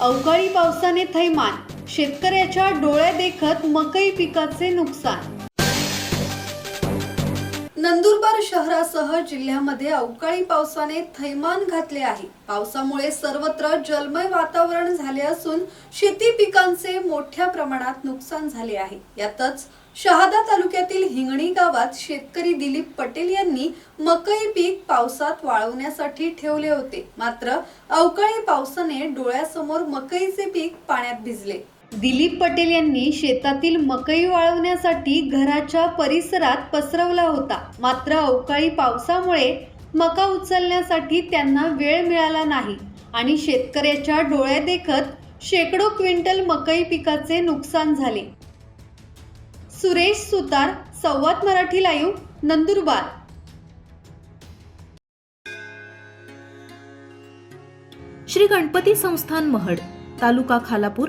अवकाळी पावसाने थैमान. शेतकऱ्याच्या डोळ्या देखत मकई पिकाचे नुकसान नंदुरबार शहरासह जिल्ह्यामध्ये अवकाळी पावसाने थैमान घातले आहे. पावसामुळे सर्वत्र जलमय वातावरण झाले असून शेती पिकांचे मोठ्या प्रमाणात नुकसान झाले आहे. यातच शहादा तालुक्यातील हिंगणी गावात शेतकरी दिलीप पटेल यांनी मकई पीक पावसात वाळवण्यासाठी ठेवले होते. मात्र अवकाळी पावसाने डोळ्यासमोर मकईचे पीक पाण्यात भिजले. दिलीप पटेल यांनी शेतातील मकई वाळवण्यासाठी घराच्या परिसरात पसरवला होता. मात्र अवकाळी पावसामुळे मका उचलण्यासाठी त्यांना वेळ मिळाला नाही आणि शेतकऱ्याच्या डोळ्या देखत शेकडो क्विंटल मकई पिकाचे नुकसान झाले. सुरेश सुतार संवाद मराठी लाईव्ह नंदुरबार. श्री गणपती संस्थान महड तालुका खालापूर